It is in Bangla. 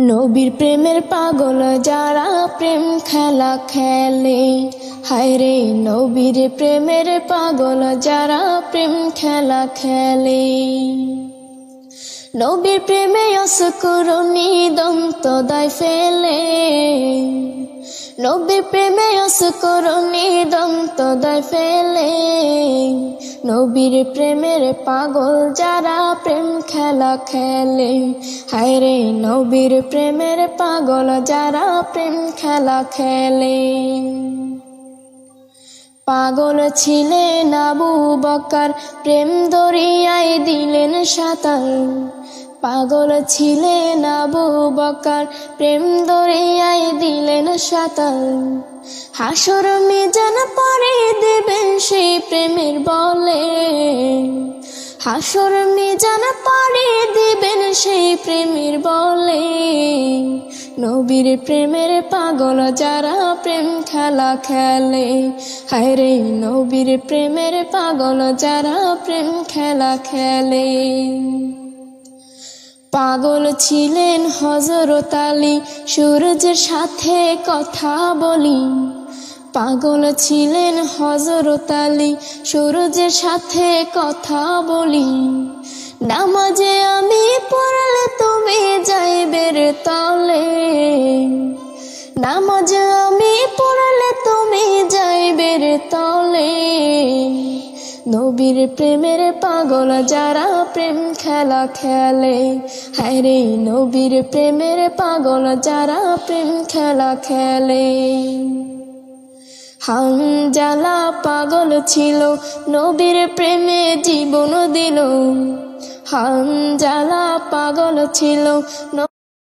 নবীর প্রেমের পাগল যারা প্রেম খেলা খেলে। হায় রে নবীর প্রেমের পাগল যারা প্রেম খেলা খেলে। নবীর প্রেমে অসকরণী দন্ত দায় ফেলে। নবীর প্রেমে অসকরণী দন্ত দায় ফেলে। নবীর প্রেমের পাগল যারা প্রেম খেলা খেলে। হায় রে নবীর প্রেমের পাগল যারা প্রেম খেলা খেলে। পাগল ছিলেন আবু বকার, প্রেম দরিয়ায় দিলেন সাঁতার। পাগল ছিলেন আবু বকার, প্রেম দরিয়ায় দিলেন সাঁতার। হাসর মিজান পরে দেবেন সেই প্রেমের বলে। হাসর মিজান পরে দিবেন সেই প্রেমের বলে। নবীর প্রেমের পাগল যারা প্রেম খেলা খেলে। হায় রে নবীর প্রেমের পাগল যারা প্রেম খেলা খেলে। পাগল ছিলেন হজরত আলী, সূর্যের সাথে কথা বলি। পাগল ছিলেন হজরত আলী। সূর্যের সাথে কথা বলি। নামাজে আমি পড়লে তুমি যাইবের তলে। নামাজে আমি পড়লে তুমি যাইবের তলে। নবীর প্রেমের পাগল যারা প্রেম খেলা খেলে। হায় রে নবীর প্রেমের পাগল যারা প্রেম খেলা খেলে। হানজালা পাগল ছিল নবীর প্রেমে জীবন দিল। হানজালা পাগল ছিল